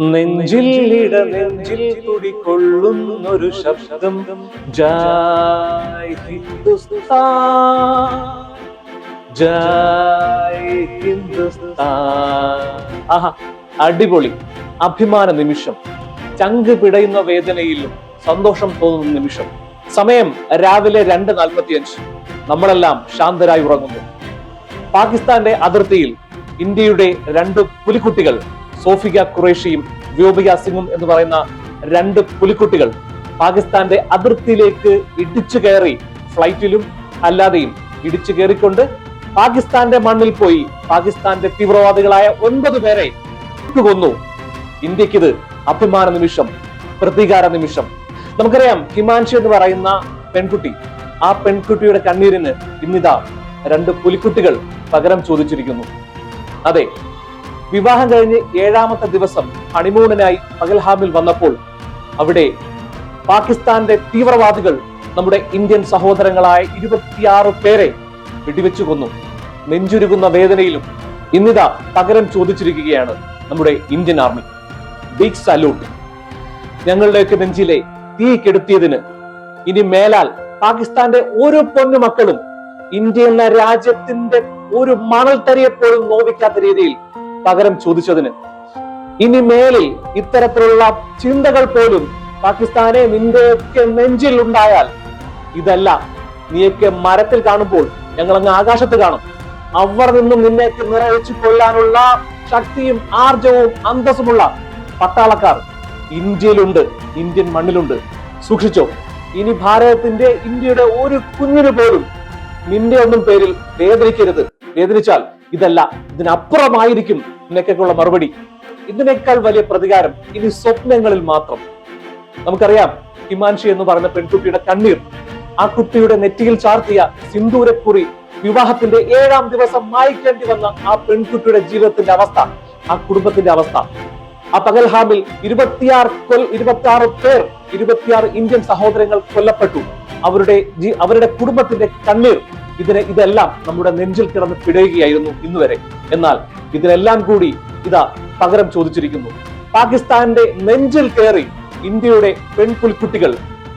നെഞ്ചിൽ ഇട നെഞ്ചിൽ തുടികൊള്ളുന്നൊരു ശബ്ദം ജായ് ഹിന്ദുസ്ഥാൻ ജായ് ഹിന്ദുസ്ഥാൻ. ആഹാ അടിപൊളി. അഭിമാന നിമിഷം. ചങ്ക് പിടയുന്ന വേദനയിലും സന്തോഷം തോന്നുന്ന നിമിഷം. സമയം രാവിലെ രണ്ട് നാൽപ്പത്തിയഞ്ച്. നമ്മളെല്ലാം ശാന്തരായി ഉറങ്ങുന്നു. പാകിസ്ഥാന്റെ അതിർത്തിയിൽ ഇന്ത്യയുടെ രണ്ട് പുലിക്കുട്ടികൾ സോഫിക ഖുറേഷിയും വ്യോമിക സിംഗും എന്ന് പറയുന്ന രണ്ട് പുലിക്കുട്ടികൾ പാകിസ്ഥാന്റെ അതിർത്തിയിലേക്ക് ഇടിച്ചു കയറി ഫ്ലൈറ്റിലും അല്ലാതെയും ഇടിച്ചു കയറിക്കൊണ്ട് പാകിസ്ഥാന്റെ മണ്ണിൽ പോയി പാകിസ്ഥാന്റെ തീവ്രവാദികളായ ഒൻപത് പേരെ കൊന്നു. ഇന്ത്യക്കിത് അഭിമാന നിമിഷം പ്രതികാര നിമിഷം. നമുക്കറിയാം ഹിമാൻഷി എന്ന് പറയുന്ന പെൺകുട്ടി ആ പെൺകുട്ടിയുടെ കണ്ണീരിന് ഇന്നിതാ രണ്ട് പുലിക്കുട്ടികൾ പകരം ചോദിച്ചിരിക്കുന്നു. അതെ വിവാഹം കഴിഞ്ഞ് ഏഴാമത്തെ ദിവസം ഹണിമൂണിനായി പകൽഹാമിൽ വന്നപ്പോൾ അവിടെ പാകിസ്ഥാന്റെ തീവ്രവാദികൾ നമ്മുടെ ഇന്ത്യൻ സഹോദരങ്ങളായ ഇരുപത്തിയാറ് പേരെ വെടിവെച്ചു കൊന്നു. നെഞ്ചുരുകുന്ന വേദനയിലും ഇന്നിതാ പകരം ചോദിച്ചിരിക്കുകയാണ് നമ്മുടെ ഇന്ത്യൻ ആർമി. Big salute. ഞങ്ങളുടെയൊക്കെ നെഞ്ചിലെ തീ കെടുത്തിയതിന് ഇനി മേലാൽ പാകിസ്ഥാന്റെ ഓരോ പൊന്നു മക്കളും ഇന്ത്യ എന്ന രാജ്യത്തിന്റെ ഒരു മണൽത്തരിയെ പോലും നോവിക്കാത്ത രീതിയിൽ പകരം ചോദിച്ചതിന്. ഇനി മേലിൽ ഇത്തരത്തിലുള്ള ചിന്തകൾ പോലും പാകിസ്ഥാനെ നിന്റെയൊക്കെ നെഞ്ചിൽ ഉണ്ടായാൽ ഇതല്ല. നീയൊക്കെ മരത്തിൽ കാണുമ്പോൾ ഞങ്ങൾ അങ്ങ് ആകാശത്ത് കാണും. അവർ നിന്നും നിന്നെയൊക്കെ നിറവേച്ചു കൊല്ലാനുള്ള ശക്തിയും ആർജവും അന്തസ്സുമുള്ള പട്ടാളക്കാർ ഇന്ത്യയിലുണ്ട് ഇന്ത്യൻ മണ്ണിലുണ്ട്. സൂക്ഷിച്ചോ ഇനി ഭാരതത്തിന്റെ ഇന്ത്യയുടെ ഒരു കുഞ്ഞിന് പോലും നിന്റെ ഒന്നും പേരിൽ വേദനിക്കരുത്. വേദനിച്ചാൽ ഇതല്ല ഇതിനപ്പുറമായിരിക്കും നിനക്കൊക്കെയുള്ള മറുപടി. ഇതിനേക്കാൾ വലിയ പ്രതികാരം ഇനി സ്വപ്നങ്ങളിൽ മാത്രം. നമുക്കറിയാം ഹിമാൻഷി എന്ന് പറയുന്ന പെൺകുട്ടിയുടെ കണ്ണീർ. ആ കുട്ടിയുടെ നെറ്റിയിൽ ചാർത്തിയ സിന്ദൂരക്കുറി വിവാഹത്തിന്റെ ഏഴാം ദിവസം മായ്ക്കേണ്ടി വന്ന ആ പെൺകുട്ടിയുടെ ജീവിതത്തിന്റെ അവസ്ഥ ആ കുടുംബത്തിന്റെ അവസ്ഥ. ആ പകൽഹാമിൽ ഇരുപത്തിയാറ് കൊൽ ഇരുപത്തിയാറ് പേർ ഇരുപത്തിയാറ് ഇന്ത്യൻ സഹോദരങ്ങൾ കൊല്ലപ്പെട്ടു. അവരുടെ അവരുടെ കുടുംബത്തിന്റെ കണ്ണീർ. ഇതിനെ ഇതെല്ലാം നമ്മുടെ നെഞ്ചിൽ കിടന്ന് പിടയുകയായിരുന്നു ഇന്നുവരെ. എന്നാൽ ഇതിനെല്ലാം കൂടി ഇതാ പകരം ചോദിച്ചിരിക്കുന്നു. പാകിസ്ഥാന്റെ നെഞ്ചിൽ കയറി ഇന്ത്യയുടെ പെൺപുലിക്കുട്ടികൾ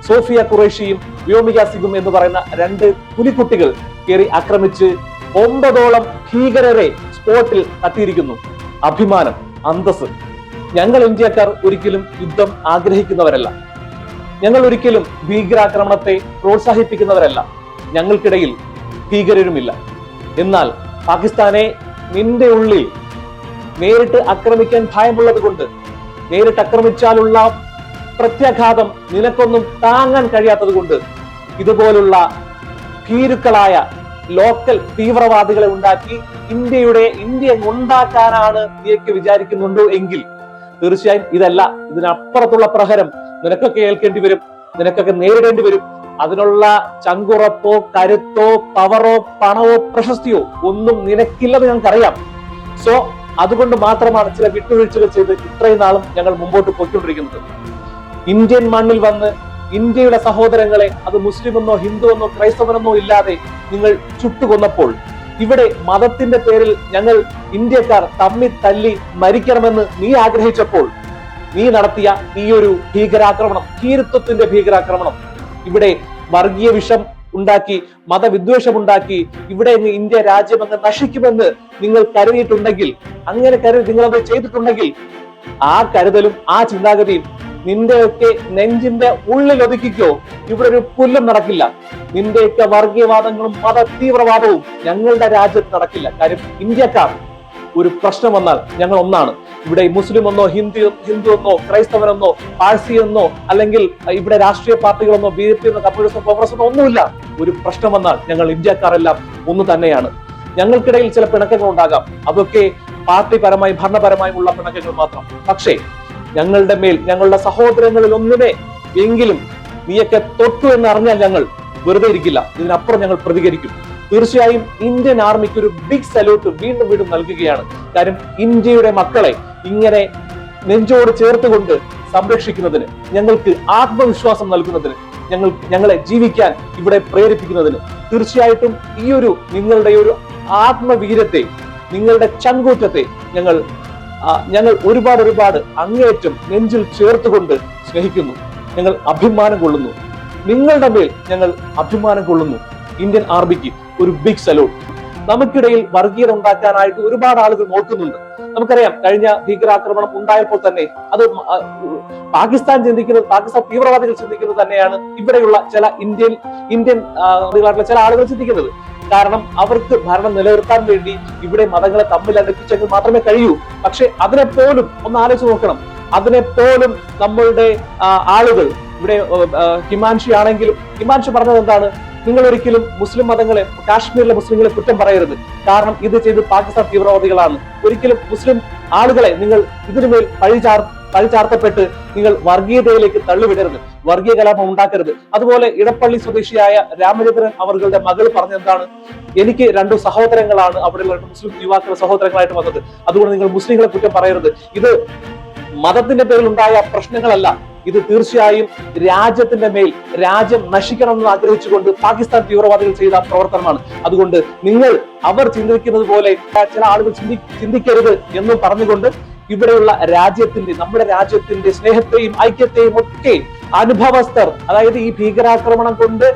സോഫിയ ഖുറേഷിയും വ്യോമിക സിംഗും എന്ന് പറയുന്ന രണ്ട് പുലിക്കുട്ടികൾ കയറി ആക്രമിച്ച് ഒമ്പതോളം ഭീകരരെ സ്പോട്ടിൽ തട്ടിയിരിക്കുന്നു. അഭിമാനം അന്തസ് ഞങ്ങൾ ഇന്ത്യക്കാർ ഒരിക്കലും യുദ്ധം ആഗ്രഹിക്കുന്നവരല്ല. ഞങ്ങൾ ഒരിക്കലും ഭീകരാക്രമണത്തെ പ്രോത്സാഹിപ്പിക്കുന്നവരല്ല. ഞങ്ങൾക്കിടയിൽ ഭീകരരുമില്ല. എന്നാൽ പാകിസ്ഥാനെ നിന്റെ ഉള്ളിൽ നേരിട്ട് ആക്രമിക്കാൻ ഭയമുള്ളത് കൊണ്ട് നേരിട്ട് ആക്രമിച്ചാലുള്ള പ്രത്യാഘാതം നിനക്കൊന്നും താങ്ങാൻ കഴിയാത്തത് കൊണ്ട് ഇതുപോലുള്ള ഭീരുക്കളായ ലോക്കൽ തീവ്രവാദികളെ ഉണ്ടാക്കി ഇന്ത്യയുടെ ഇന്ത്യ ഉണ്ടാക്കാനാണ് നീയൊക്കെ വിചാരിക്കുന്നുണ്ടോ എങ്കിൽ തീർച്ചയായും ഇതല്ല. ഇതിനപ്പുറത്തുള്ള പ്രഹരം നിനക്കൊക്കെ ഏൽക്കേണ്ടി വരും. നിനക്കൊക്കെ നേരിടേണ്ടി വരും. അതിനുള്ള ചങ്കുറപ്പോ കരുത്തോ പവറോ പണമോ പ്രശസ്തിയോ ഒന്നും നിനക്കില്ലെന്ന് ഞങ്ങൾക്കറിയാം. സോ അതുകൊണ്ട് മാത്രമാണ് ചില വിട്ടുവീഴ്ചകൾ ചെയ്ത് ഇത്രയും നാളും ഞങ്ങൾ മുമ്പോട്ട് പോയിക്കൊണ്ടിരിക്കുന്നത്. ഇന്ത്യൻ മണ്ണിൽ വന്ന് ഇന്ത്യയുടെ സഹോദരങ്ങളെ അത് മുസ്ലിം എന്നോ ഹിന്ദു എന്നോ ക്രൈസ്തവനെന്നോ ഇല്ലാതെ നിങ്ങൾ ചുട്ടുകൊന്നപ്പോൾ ഇവിടെ മതത്തിന്റെ പേരിൽ ഞങ്ങൾ ഇന്ത്യക്കാർ തമ്മി തല്ലി മരിക്കണമെന്ന് നീ ആഗ്രഹിച്ചപ്പോൾ നീ നടത്തിയ ഈ ഒരു ഭീകരാക്രമണം ഭീരുത്വത്തിന്റെ ഭീകരാക്രമണം ഇവിടെ വർഗീയ വിഷം ഉണ്ടാക്കി മതവിദ്വേഷമുണ്ടാക്കി ഇവിടെ ഇന്ന് ഇന്ത്യ രാജ്യം അങ്ങ് നശിക്കുമെന്ന് നിങ്ങൾ കരുതിയിട്ടുണ്ടെങ്കിൽ അങ്ങനെ കരുതി നിങ്ങളത് ചെയ്തിട്ടുണ്ടെങ്കിൽ ആ കരുതലും ആ ചിന്താഗതിയും നിന്റെയൊക്കെ നെഞ്ചിന്റെ ഉള്ളിൽ ഒതുക്കിക്കോ ഇവിടെ ഒരു പുല്ലും നടക്കില്ല. നിന്റെയൊക്കെ വർഗീയവാദങ്ങളും മത തീവ്രവാദവും ഞങ്ങളുടെ രാജ്യത്ത് നടക്കില്ല. കാര്യം ഇന്ത്യക്കാർ ഒരു പ്രശ്നം വന്നാൽ ഞങ്ങൾ ഒന്നാണ്. ഇവിടെ മുസ്ലിം എന്നോ ഹിന്ദു ഹിന്ദു എന്നോ ക്രൈസ്തവനെന്നോ പാഴ്സി എന്നോ അല്ലെങ്കിൽ ഇവിടെ രാഷ്ട്രീയ പാർട്ടികളെന്നോ ബി ജെ പി എന്നോ കമ്മ്യൂണിസ്റ്റോ കോൺഗ്രസ് എന്നോ ഒന്നുമില്ല. ഒരു പ്രശ്നം വന്നാൽ ഞങ്ങൾ ഇന്ത്യക്കാരെല്ലാം ഒന്ന് തന്നെയാണ്. ഞങ്ങൾക്കിടയിൽ ചില പിണക്കങ്ങൾ ഉണ്ടാകാം. അതൊക്കെ പാർട്ടിപരമായും ഭരണപരമായും ഉള്ള പിണക്കങ്ങൾ മാത്രം. പക്ഷേ ഞങ്ങളുടെ മേൽ ഞങ്ങളുടെ സഹോദരങ്ങളിൽ ഒന്നിനെ എങ്കിലും നീയൊക്കെ തൊട്ടു എന്ന് അറിഞ്ഞാൽ ഞങ്ങൾ വെറുതെ ഇരിക്കില്ല. ഇതിനപ്പുറം ഞങ്ങൾ പ്രതികരിക്കും. തീർച്ചയായും ഇന്ത്യൻ ആർമിക്ക് ഒരു ബിഗ് സല്യൂട്ട് വീണ്ടും വീണ്ടും നൽകുകയാണ്. കാര്യം ഇന്ത്യയുടെ മക്കളെ ഇങ്ങനെ നെഞ്ചോട് ചേർത്തുകൊണ്ട് സംരക്ഷിക്കുന്നതിന് ഞങ്ങൾക്ക് ആത്മവിശ്വാസം നൽകുന്നതിന് ഞങ്ങൾ ഞങ്ങളെ ജീവിക്കാൻ ഇവിടെ പ്രേരിപ്പിക്കുന്നതിന് തീർച്ചയായിട്ടും ഈ ഒരു നിങ്ങളുടെ ഒരു ആത്മവീരത്തെ നിങ്ങളുടെ ചങ്കൂറ്റത്തെ ഞങ്ങൾ ഞങ്ങൾ ഒരുപാട് ഒരുപാട് അങ്ങേറ്റം നെഞ്ചിൽ ചേർത്തുകൊണ്ട് സ്നേഹിക്കുന്നു. ഞങ്ങൾ അഭിമാനം കൊള്ളുന്നു. നിങ്ങളുടെ മേൽ ഞങ്ങൾ അഭിമാനം കൊള്ളുന്നു. ഇന്ത്യൻ ആർമിക്ക് ഒരു ബിഗ് സലൂട്ട് നമുക്കിടയിൽ വർഗീയത ഉണ്ടാക്കാനായിട്ട് ഒരുപാട് ആളുകൾ നോക്കുന്നുണ്ട്. നമുക്കറിയാം കഴിഞ്ഞ ഭീകരാക്രമണം ഉണ്ടായപ്പോൾ തന്നെ അത് പാകിസ്ഥാൻ ചിന്തിക്കുന്നത് പാകിസ്ഥാൻ തീവ്രവാദികൾ ചിന്തിക്കുന്നത് തന്നെയാണ് ഇവിടെയുള്ള ചില ഇന്ത്യൻ ഇന്ത്യൻ ചില ആളുകൾ ചിന്തിക്കുന്നത്. കാരണം അവർക്ക് ഭരണം നിലനിർത്താൻ വേണ്ടി ഇവിടെ മതങ്ങളെ തമ്മിൽ അടുപ്പിച്ചെങ്കിൽ മാത്രമേ കഴിയൂ. പക്ഷെ അതിനെപ്പോലും ഒന്ന് ആലോചിച്ച് നോക്കണം. അതിനെപ്പോലും നമ്മളുടെ ആളുകൾ ഇവിടെ ഹിമാൻഷി ആണെങ്കിലും ഹിമാൻഷി പറഞ്ഞത് എന്താണ്? നിങ്ങൾ ഒരിക്കലും മുസ്ലിം മതങ്ങളെ കാശ്മീരിലെ മുസ്ലിങ്ങളെ കുറ്റം പറയരുത്. കാരണം ഇത് ചെയ്ത് പാകിസ്ഥാൻ തീവ്രവാദികളാണ്. ഒരിക്കലും മുസ്ലിം ആളുകളെ നിങ്ങൾ ഇതിനുമേൽ പഴിചാർ പഴിചാർത്തപ്പെട്ട് നിങ്ങൾ വർഗീയതയിലേക്ക് തള്ളിവിടരുത്. വർഗീയ കലാപം ഉണ്ടാക്കരുത്. അതുപോലെ ഇടപ്പള്ളി സ്വദേശിയായ രാമചന്ദ്രൻ അവരുടെ മകൾ പറഞ്ഞെന്താണ്? എനിക്ക് രണ്ടു സഹോദരങ്ങളാണ് അവിടെയുള്ള മുസ്ലിം യുവാക്കളുടെ സഹോദരങ്ങളായിട്ട് വന്നത്. അതുകൊണ്ട് നിങ്ങൾ മുസ്ലിങ്ങളെ കുറ്റം പറയരുത്. ഇത് മതത്തിന്റെ പേരിൽ ഉണ്ടായ പ്രശ്നങ്ങളല്ല. ഇത് തീർച്ചയായും രാജ്യത്തിന്റെ മേൽ രാജ്യം നശിക്കണം എന്ന് ആഗ്രഹിച്ചുകൊണ്ട് പാകിസ്ഥാൻ തീവ്രവാദികൾ ചെയ്ത പ്രവർത്തനമാണ്. അതുകൊണ്ട് നിങ്ങൾ അവർ ചിന്തിക്കുന്നത് പോലെ ചില ആളുകൾ ചിന്തി ചിന്തിക്കരുത് എന്നും പറഞ്ഞുകൊണ്ട് ഇവിടെയുള്ള രാജ്യത്തിന്റെ നമ്മുടെ രാജ്യത്തിന്റെ സ്നേഹത്തെയും ഐക്യത്തെയും ഒക്കെ അനുഭവസ്ഥർ അതായത് ഈ ഭീകരാക്രമണം കൊണ്ട്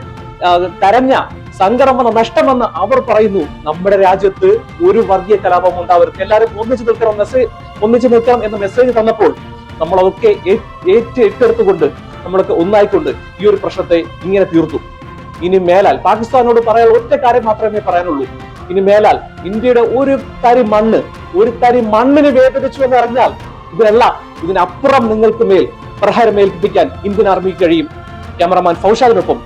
തരഞ്ഞ സങ്കടം വന്ന നഷ്ടം വന്ന് അവർ പറയുന്നു. നമ്മുടെ രാജ്യത്ത് ഒരു വർഗീയ കലാപം ഉണ്ടാവരുത് എല്ലാവരും ഒന്നിച്ചു നിൽക്കണം മെസ്സേജ് ഒന്നിച്ചു നിൽക്കണം എന്ന മെസ്സേജ് തന്നപ്പോൾ നമ്മൾ അതൊക്കെ ഏറ്റെടുത്തുകൊണ്ട് നമ്മളൊക്കെ ഒന്നായിക്കൊണ്ട് ഈ ഒരു പ്രശ്നത്തെ ഇങ്ങനെ തീർത്തു. ഇനി മേലാൽ പാകിസ്ഥാനോട് പറയാൻ ഒറ്റ കാര്യം മാത്രമേ പറയാനുള്ളൂ. ഇനി മേലാൽ ഇന്ത്യയുടെ ഒരു തരി മണ്ണ് ഒരു തരി മണ്ണിന് വേദനിച്ചു എന്ന് അറിഞ്ഞാൽ ഇതിനല്ല ഇതിനപ്പുറം നിങ്ങൾക്ക് മേൽ പ്രഹാരം ഏൽപ്പിക്കാൻ ഇന്ത്യൻ ആർമിക്ക് കഴിയും. ക്യാമറമാൻ ഫൗഷാദിനൊപ്പം